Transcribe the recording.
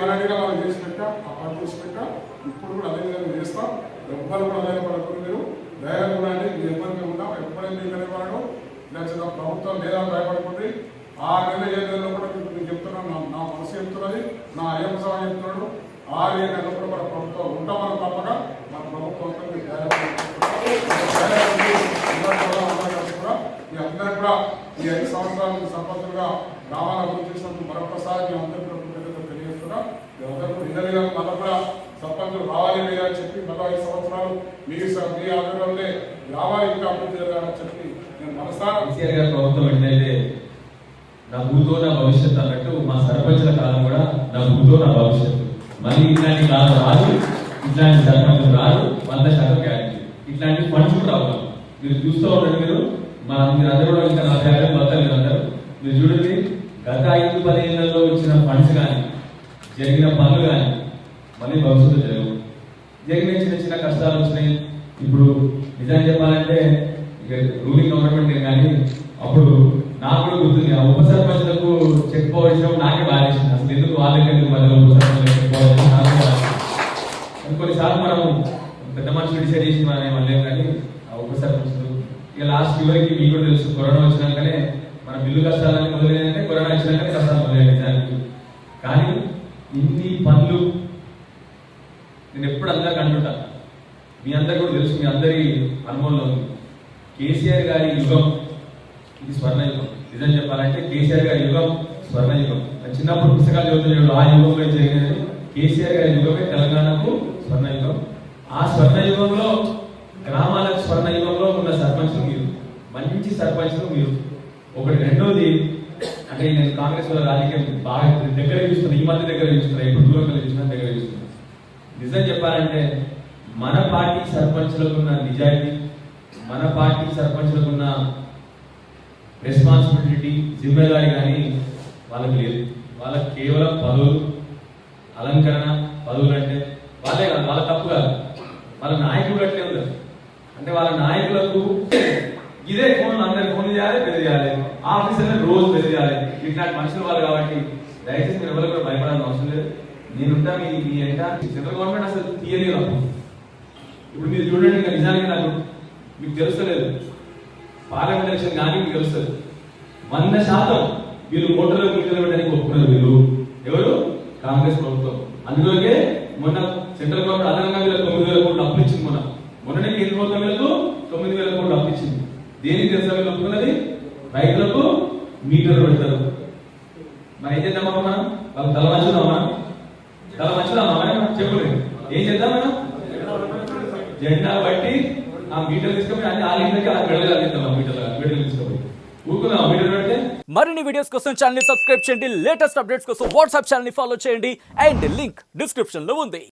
ఆల్రెడీగా మనం చేసి పెట్టాం ఆ పని చేసి పెట్టాం. ఇప్పుడు కూడా అదే విధంగా చేస్తాం. ఎవ్వరు కూడా అదే పడకుండా మీరు ధైర్యం ఉండండి మీ ఇబ్బంది ఉన్నాం ఎప్పుడైనా ఇక్కడ వాడు నచ్చిన ప్రభుత్వం లేదా భయపడకండి ఆ నెల ఏ నెలలో కూడా మీకు చెప్తున్నాను నా మనసు చెప్తున్నది నా అయ్యప్ప స్వామి చెప్తున్నాడు. ఆరు ఏ నెలలో కూడా మన ప్రభుత్వం ఉంటామని తప్పక మన ప్రభుత్వం మీ అందరూ కూడా ఈ ఐదు సంవత్సరాలు సంపత్తులుగా గ్రామాల అభివృద్ధి చేసినందుకు మరొకసారి మీ అందరికీ కూడా కృతజ్ఞతలు తెలియజేస్తున్నా మీ అందరూ కూడా మళ్ళీ కూడా సర్పంచులు రావాలి మీరు చెప్పి మళ్ళీ ఐదు సంవత్సరాలు మీ మీ ఆధ్వర్యంలో గ్రామాలు ఇంకా అభివృద్ధి జరగాలని చెప్పి నేను మనసారా ప్రభుత్వం ఏంటంటే నా భూతో నా భవిష్యత్ అన్నట్టు మా సర్పంచుల కాలం కూడా నా భూతో నా భవిష్యత్తు. మళ్ళీ ఇట్లాంటి కాలం రాదు ఇట్లాంటి సర్పంచులు రాదు వంద శాతం గ్యారెంటీ ఇట్లాంటి ఫండ్స్ కూడా రావు మీరు చూస్తూ ఉండండి మీరు మా మీరు అందరూ కూడా ఇంకా నా యాభై మొత్తం మీరు అందరూ. మీరు చూడండి గత ఐదు పదిహేనులలో వచ్చిన ఫండ్స్ కానీ జరిగిన పనులు కానీ భవిష్యత్తు జరగవు జరిగిన చిన్న చిన్న కష్టాలు వచ్చినాయి. ఇప్పుడు నిజం చెప్పాలంటే ఇక రూలింగ్ గవర్నమెంట్ కానీ అప్పుడు నాకు కూడా గుర్తుంది ఆ ఉప సర్పంచ్లకు చెక్ పవర్ ఇచ్చినప్పుడు నాకే బాగా వేసింది అసలు ఎందుకు వాళ్ళకి ఎందుకు మధ్యలో ఉప సర్పంచ్లకు చెక్ పవర్ కొన్నిసార్లు మనం పెద్ద మనుషులు డిసైడ్ చేసి మనం ఏమనలేం కానీ ఆ ఉప సర్పంచులు ఇక లాస్ట్ చివరికి మీకు కూడా తెలుసు కరోనా వచ్చినాకనే మన బిల్లు కష్టాలని మొదలైనంటే కరోనా వచ్చినాకనే కష్టాలు మొదలైన నిజానికి కానీ ఇన్ని పనులు నేను ఎప్పుడు అందరికి అంటుంటా మీ అందరు కూడా తెలుసు మీ అందరి అనుభవంలో ఉంది. కేసీఆర్ గారి యుగం ఇది స్వర్ణ యుగం. నిజం చెప్పాలంటే కేసీఆర్ గారి యుగం స్వర్ణ యుగం. చిన్నప్పుడు పుస్తకాలు చదువుతున్నాడు ఆ యుగంలో జరిగినది? కేసీఆర్ గారి యుగమే తెలంగాణకు స్వర్ణ యుగం. ఆ స్వర్ణ యుగంలో గ్రామాలకు స్వర్ణ యుగంలో ఉన్న సర్పంచులు మీరు. మంచి సర్పంచులు మీరు. ఒకటి రెండోది అంటే నేను కాంగ్రెస్ వాళ్ళ రాజకీయం బాగా దగ్గర చూస్తున్నా ఈ మధ్య దగ్గర చూస్తున్నా ఇప్పుడు దూరం చూస్తున్నా దగ్గర చూస్తున్నా. నిజం చెప్పాలంటే మన పార్టీ సర్పంచులకున్న నిజాయితీ మన పార్టీ సర్పంచులకు ఉన్న రెస్పాన్సిబిలిటీ జిమ్మెదారి కానీ వాళ్ళకి లేదు. వాళ్ళకి కేవలం పదవులు అలంకరణ పదవులు అంటే వాళ్ళే కాదు వాళ్ళ తప్పు కాదు. వాళ్ళ నాయకులు అట్లే ఉండదు అంటే వాళ్ళ నాయకులకు ఇదే ఫోన్లు అందరి ఫోన్లు చేయాలి పెళ్ళి చేయాలి. ఆఫీసర్లు రోజు పెళ్ళి చేయాలి. ఇట్లాంటి మనుషులు వాళ్ళు కాబట్టి దయచేసి మీరు ఎవరు కూడా భయపడాల్సిన అవసరం లేదు. నేనుంటా మీ మీ ఎంట సెంట్రల్ గవర్నమెంట్ అసలు తీయలేదు అప్పుడు ఇప్పుడు మీరు చూడండి ఇంకా నిజానికి నాకు మీకు తెలుస్తలేదు. పార్లమెంట్ ఎలక్షన్ కానీ మీకు తెలుస్తుంది వంద శాతం వీళ్ళు ఓటర్లకు మీటర్లు ఒప్పుకున్నారు వీళ్ళు. ఎవరు? కాంగ్రెస్ ప్రభుత్వం. అందులోకే మొన్న సెంట్రల్ గవర్నమెంట్ అదనంగా వీళ్ళకి తొమ్మిది వేల కోట్లు అప్పు ఇచ్చింది మొన్న. మొన్ననే కేంద్ర ప్రభుత్వం వీళ్ళకు తొమ్మిది వేల కోట్లు అప్పు ఇచ్చింది. దేనికి తెలుసా వీళ్ళు ఒప్పుకున్నది? రైతులకు మీటర్లు పెడతారు. మరి ఏం చేద్దామా మనం? వాళ్ళు తల చాలా మనం తల మనం చెప్పలేదు. ఏం చేద్దాం మనం? జెండా బట్టి ఆ మీటర్ తీసుకొని అన్ని ఆలిందకి ఆ గడలు అందిస్తాం ఆ మీటర్ మీటర్ తీసుకొని. ఊరుకుందాం మీటర్ పెడితే మరిన్ని వీడియోస్ కోసం ఛానల్ సబ్స్క్రైబ్ చేయండి. లేటెస్ట్ అప్డేట్స్ కోసం వాట్సాప్ ఛానల్ ఫాలో చేయండి. అండ్ లింక్ డిస్క్రిప్షన్లో ఉంది.